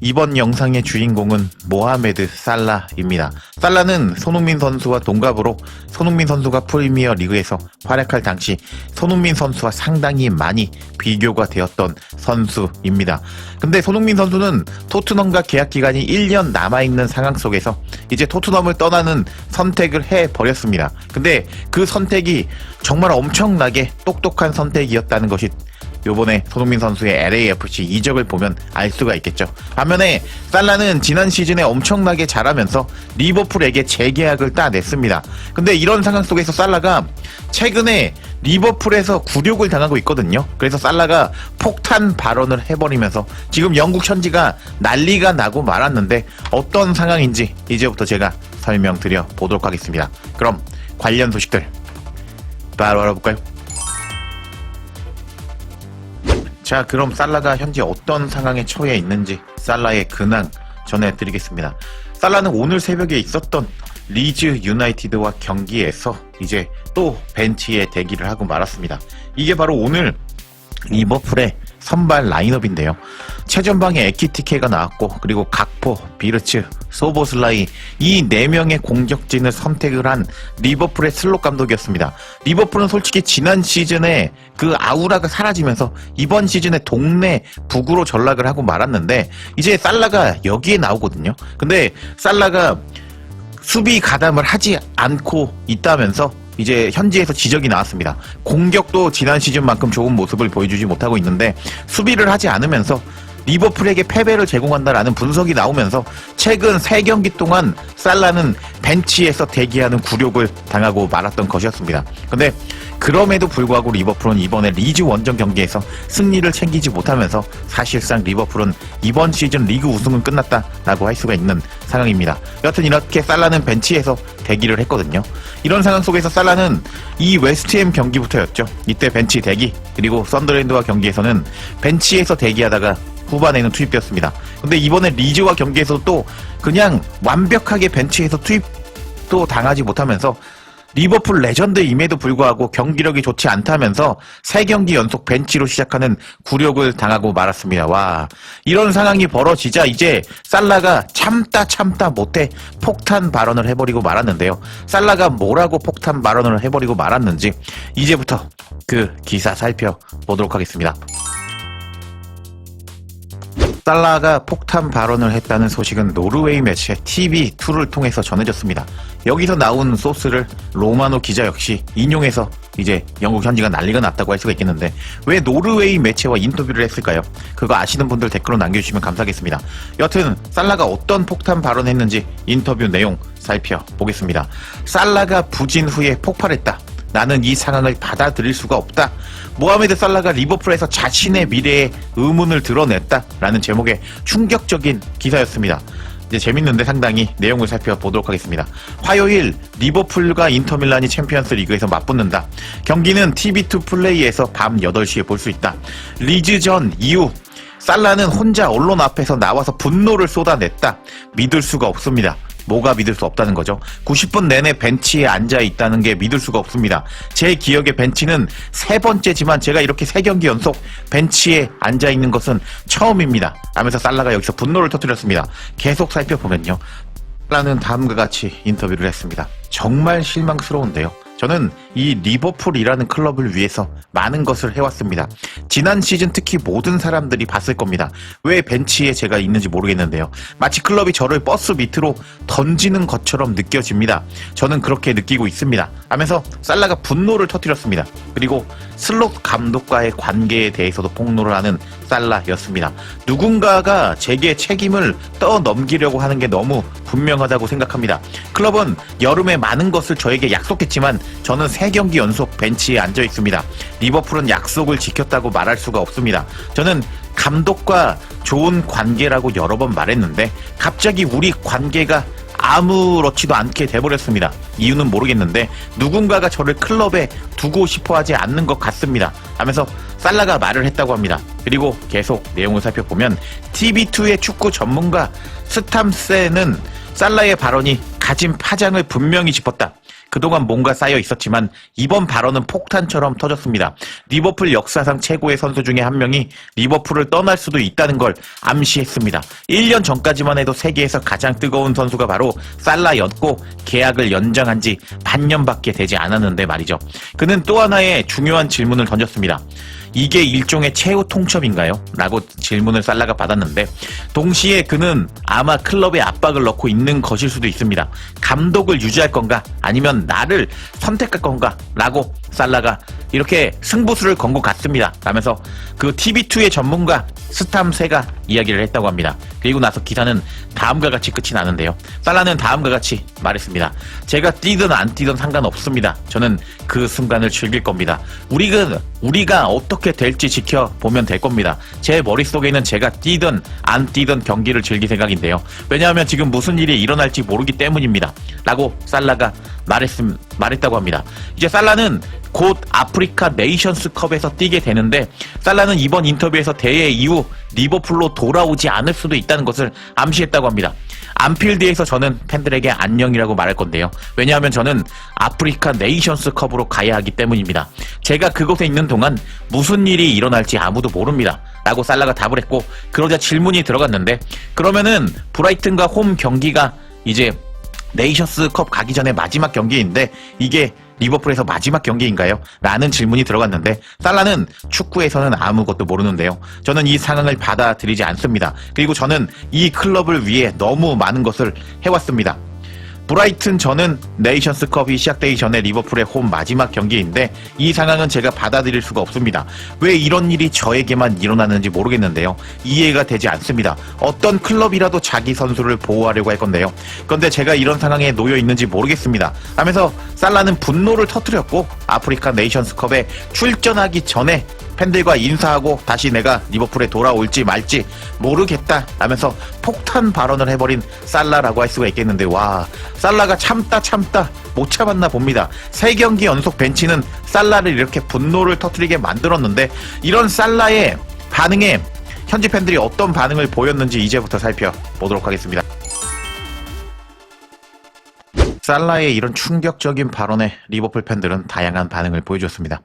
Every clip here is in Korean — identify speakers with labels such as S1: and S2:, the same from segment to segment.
S1: 이번 영상의 주인공은 모하메드 살라입니다. 살라는 손흥민 선수와 동갑으로 손흥민 선수가 프리미어 리그에서 활약할 당시 손흥민 선수와 상당히 많이 비교가 되었던 선수입니다. 근데 손흥민 선수는 토트넘과 계약 기간이 1년 남아있는 상황 속에서 이제 토트넘을 떠나는 선택을 해버렸습니다. 근데 그 선택이 정말 엄청나게 똑똑한 선택이었다는 것이 요번에 손흥민 선수의 LAFC 이적을 보면 알 수가 있겠죠. 반면에 살라는 지난 시즌에 엄청나게 잘하면서 리버풀에게 재계약을 따냈습니다. 근데 이런 상황 속에서 살라가 최근에 리버풀에서 굴욕을 당하고 있거든요. 그래서 살라가 폭탄 발언을 해버리면서 지금 영국 현지가 난리가 나고 말았는데 어떤 상황인지 이제부터 제가 설명드려 보도록 하겠습니다. 그럼 관련 소식들 바로 알아볼까요? 자, 그럼 살라가 현재 어떤 상황에 처해 있는지 살라의 근황 전해드리겠습니다. 살라는 오늘 새벽에 있었던 리즈 유나이티드와 경기에서 이제 또 벤치에 대기를 하고 말았습니다. 이게 바로 오늘 리버풀의 선발 라인업인데요. 최전방에 에키티케가 나왔고 그리고 각포, 비르츠, 소보슬라이 이 네 명의 공격진을 선택을 한 리버풀의 슬롯 감독이었습니다. 리버풀은 솔직히 지난 시즌에 그 아우라가 사라지면서 이번 시즌에 동네 북으로 전락을 하고 말았는데 이제 살라가 여기에 나오거든요. 근데 살라가 수비 가담을 하지 않고 있다면서 이제 현지에서 지적이 나왔습니다. 공격도 지난 시즌만큼 좋은 모습을 보여주지 못하고 있는데 수비를 하지 않으면서 리버풀에게 패배를 제공한다라는 분석이 나오면서 최근 3경기 동안 살라는 벤치에서 대기하는 굴욕을 당하고 말았던 것이었습니다. 근데 그럼에도 불구하고 리버풀은 이번에 리즈 원정 경기에서 승리를 챙기지 못하면서 사실상 리버풀은 이번 시즌 리그 우승은 끝났다라고 할 수가 있는 상황입니다. 여튼 이렇게 살라는 벤치에서 대기를 했거든요. 이런 상황 속에서 살라는 이 웨스트햄 경기부터였죠. 이때 벤치 대기 그리고 썬더랜드와 경기에서는 벤치에서 대기하다가 후반에는 투입되었습니다. 근데 이번에 리즈와 경기에서 또 그냥 완벽하게 벤치에서 투입도 당하지 못하면서 리버풀 레전드임에도 불구하고 경기력이 좋지 않다면서 세 경기 연속 벤치로 시작하는 굴욕을 당하고 말았습니다. 와 이런 상황이 벌어지자 이제 살라가 참다 참다 못해 폭탄 발언을 해버리고 말았는데요. 살라가 뭐라고 폭탄 발언을 해버리고 말았는지 이제부터 그 기사 살펴보도록 하겠습니다. 살라가 폭탄 발언을 했다는 소식은 노르웨이 매체 TV2를 통해서 전해졌습니다. 여기서 나온 소스를 로마노 기자 역시 인용해서 이제 영국 현지가 난리가 났다고 할 수가 있겠는데 왜 노르웨이 매체와 인터뷰를 했을까요? 그거 아시는 분들 댓글로 남겨주시면 감사하겠습니다. 여튼 살라가 어떤 폭탄 발언했는지 인터뷰 내용 살펴보겠습니다. 살라가 부진 후에 폭발했다. 나는 이 상황을 받아들일 수가 없다. 모하메드 살라가 리버풀에서 자신의 미래에 의문을 드러냈다라는 제목의 충격적인 기사였습니다. 이제 재밌는데 상당히 내용을 살펴보도록 하겠습니다. 화요일 리버풀과 인터밀란이 챔피언스 리그에서 맞붙는다. 경기는 TV2 플레이에서 밤 8시에 볼 수 있다. 리즈전 이후 살라는 혼자 언론 앞에서 나와서 분노를 쏟아냈다. 믿을 수가 없습니다. 뭐가 믿을 수 없다는 거죠. 90분 내내 벤치에 앉아 있다는 게 믿을 수가 없습니다. 제 기억에 벤치는 세 번째지만 제가 이렇게 세 경기 연속 벤치에 앉아 있는 것은 처음입니다. 하면서 살라가 여기서 분노를 터뜨렸습니다. 계속 살펴보면요. 살라는 다음과 같이 인터뷰를 했습니다. 정말 실망스러운데요. 저는 이 리버풀이라는 클럽을 위해서 많은 것을 해왔습니다. 지난 시즌 특히 모든 사람들이 봤을 겁니다. 왜 벤치에 제가 있는지 모르겠는데요. 마치 클럽이 저를 버스 밑으로 던지는 것처럼 느껴집니다. 저는 그렇게 느끼고 있습니다. 하면서 살라가 분노를 터뜨렸습니다. 그리고 슬롯 감독과의 관계에 대해서도 폭로를 하는 살라였습니다. 누군가가 제게 책임을 떠넘기려고 하는 게 너무 분명하다고 생각합니다. 클럽은 여름에 많은 것을 저에게 약속했지만 저는 세 경기 연속 벤치에 앉아 있습니다. 리버풀은 약속을 지켰다고 말할 수가 없습니다. 저는 감독과 좋은 관계라고 여러 번 말했는데 갑자기 우리 관계가 아무렇지도 않게 돼버렸습니다. 이유는 모르겠는데 누군가가 저를 클럽에 두고 싶어 하지 않는 것 같습니다. 하면서 살라가 말을 했다고 합니다. 그리고 계속 내용을 살펴보면 TV2의 축구 전문가 스탐세는 살라의 발언이 가진 파장을 분명히 짚었다. 그동안 뭔가 쌓여 있었지만 이번 발언은 폭탄처럼 터졌습니다. 리버풀 역사상 최고의 선수 중에 한 명이 리버풀을 떠날 수도 있다는 걸 암시했습니다. 1년 전까지만 해도 세계에서 가장 뜨거운 선수가 바로 살라였고 계약을 연장한 지 반년밖에 되지 않았는데 말이죠. 그는 또 하나의 중요한 질문을 던졌습니다. 이게 일종의 최후 통첩인가요? 라고 질문을 살라가 받았는데 동시에 그는 아마 클럽에 압박을 넣고 있는 것일 수도 있습니다. 감독을 유지할 건가 아니면 나를 선택할 건가 라고 살라가 이렇게 승부수를 건 것 같습니다. 라면서 그 TV2의 전문가 스탐세가 이야기를 했다고 합니다. 그리고 나서 기사는 다음과 같이 끝이 나는데요. 살라는 다음과 같이 말했습니다. 제가 뛰든 안 뛰든 상관없습니다. 저는 그 순간을 즐길 겁니다. 우리가 우리가 어떻게 될지 지켜보면 될 겁니다. 제 머릿속에는 제가 뛰든 안 뛰든 경기를 즐길 생각인데요. 왜냐하면 지금 무슨 일이 일어날지 모르기 때문입니다. 라고 살라가 말했음, 말했다고 합니다. 이제 살라는 곧 아프리카 네이션스컵에서 뛰게 되는데 살라는 이번 인터뷰에서 대회 이후 리버풀로 돌아오지 않을 수도 있다는 것을 암시했다고 합니다. 안필드에서 저는 팬들에게 안녕이라고 말할 건데요. 왜냐하면 저는 아프리카 네이션스컵으로 가야 하기 때문입니다. 제가 그곳에 있는 동안 무슨 일이 일어날지 아무도 모릅니다. 라고 살라가 답을 했고 그러자 질문이 들어갔는데 그러면은 브라이튼과 홈 경기가 이제 네이션스컵 가기 전에 마지막 경기인데 이게 리버풀에서 마지막 경기인가요? 라는 질문이 들어갔는데 살라는 축구에서는 아무것도 모르는데요. 저는 이 상황을 받아들이지 않습니다. 그리고 저는 이 클럽을 위해 너무 많은 것을 해왔습니다. 브라이튼 저는 네이션스컵이 시작되기 전에 리버풀의 홈 마지막 경기인데 이 상황은 제가 받아들일 수가 없습니다. 왜 이런 일이 저에게만 일어나는지 모르겠는데요. 이해가 되지 않습니다. 어떤 클럽이라도 자기 선수를 보호하려고 할 건데요. 그런데 제가 이런 상황에 놓여 있는지 모르겠습니다. 하면서 살라는 분노를 터뜨렸고 아프리카 네이션스컵에 출전하기 전에 팬들과 인사하고 다시 내가 리버풀에 돌아올지 말지 모르겠다 하면서 폭탄 발언을 해버린 살라라고 할 수가 있겠는데 와 살라가 참다 참다 못 참았나 봅니다. 세 경기 연속 벤치는 살라를 이렇게 분노를 터뜨리게 만들었는데 이런 살라의 반응에 현지 팬들이 어떤 반응을 보였는지 이제부터 살펴보도록 하겠습니다. 살라의 이런 충격적인 발언에 리버풀 팬들은 다양한 반응을 보여줬습니다.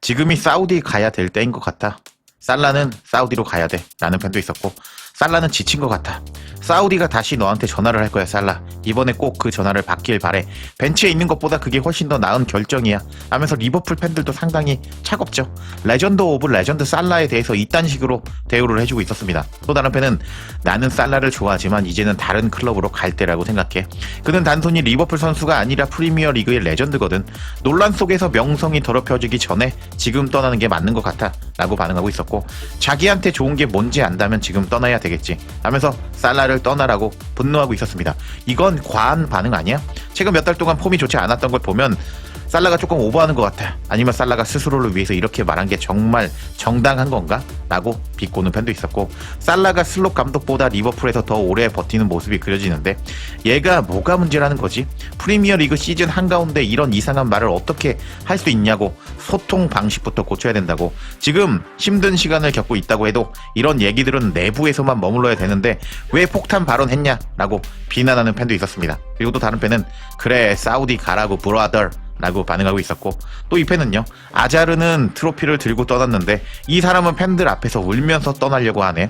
S1: 지금이 사우디 가야 될 때인 것 같아. 살라는 사우디로 가야 돼. 라는 팬도 있었고, 살라는 지친 것 같아. 사우디가 다시 너한테 전화를 할 거야, 살라. 이번에 꼭 그 전화를 받길 바래. 벤치에 있는 것보다 그게 훨씬 더 나은 결정이야. 하면서 리버풀 팬들도 상당히 차갑죠. 레전드 오브 레전드 살라에 대해서 이딴 식으로 대우를 해주고 있었습니다. 또 다른 팬은 나는 살라를 좋아하지만 이제는 다른 클럽으로 갈 때라고 생각해. 그는 단순히 리버풀 선수가 아니라 프리미어 리그의 레전드거든. 논란 속에서 명성이 더럽혀지기 전에 지금 떠나는 게 맞는 것 같아. 라고 반응하고 있었고, 자기한테 좋은 게 뭔지 안다면 지금 떠나야 되겠지. 하면서 살라를 떠나라고 분노하고 있었습니다. 이건 과한 반응 아니야? 최근 몇 달 동안 폼이 좋지 않았던 걸 보면 살라가 조금 오버하는 것 같아. 아니면 살라가 스스로를 위해서 이렇게 말한 게 정말 정당한 건가? 라고 비꼬는 팬도 있었고 살라가 슬롯 감독보다 리버풀에서 더 오래 버티는 모습이 그려지는데 얘가 뭐가 문제라는 거지? 프리미어 리그 시즌 한가운데 이런 이상한 말을 어떻게 할 수 있냐고 소통 방식부터 고쳐야 된다고 지금 힘든 시간을 겪고 있다고 해도 이런 얘기들은 내부에서만 머물러야 되는데 왜 폭탄 발언했냐? 라고 비난하는 팬도 있었습니다. 그리고 또 다른 팬은 그래 사우디 가라고 브라더 라고 반응하고 있었고 또 이 팬은요 아자르는 트로피를 들고 떠났는데 이 사람은 팬들 앞에서 울면서 떠나려고 하네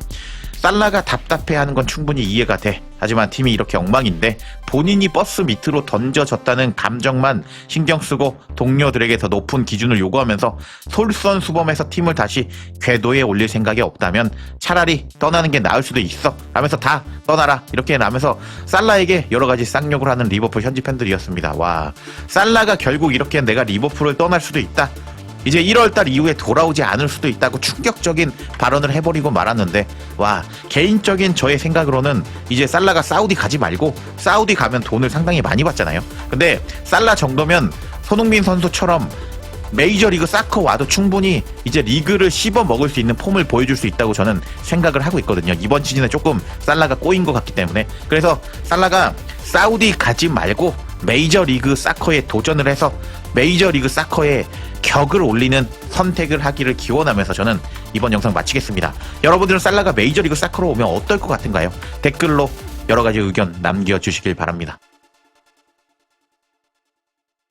S1: 살라가 답답해하는 건 충분히 이해가 돼. 하지만 팀이 이렇게 엉망인데 본인이 버스 밑으로 던져졌다는 감정만 신경 쓰고 동료들에게 더 높은 기준을 요구하면서 솔선수범해서 팀을 다시 궤도에 올릴 생각이 없다면 차라리 떠나는 게 나을 수도 있어. 하면서 다 떠나라. 이렇게 하면서 살라에게 여러 가지 쌍욕을 하는 리버풀 현지 팬들이었습니다. 와 살라가 결국 이렇게 내가 리버풀을 떠날 수도 있다 이제 1월달 이후에 돌아오지 않을 수도 있다고 충격적인 발언을 해버리고 말았는데 와 개인적인 저의 생각으로는 이제 살라가 사우디 가지 말고 사우디 가면 돈을 상당히 많이 받잖아요. 근데 살라 정도면 손흥민 선수처럼 메이저리그 사커 와도 충분히 이제 리그를 씹어 먹을 수 있는 폼을 보여줄 수 있다고 저는 생각을 하고 있거든요. 이번 시즌에 조금 살라가 꼬인 것 같기 때문에 그래서 살라가 사우디 가지 말고 메이저 리그 사커에 도전을 해서 메이저 리그 사커에 격을 올리는 선택을 하기를 기원하면서 저는 이번 영상 마치겠습니다. 여러분들은 살라가 메이저 리그 사커로 오면 어떨 것 같은가요? 댓글로 여러 가지 의견 남겨주시길 바랍니다.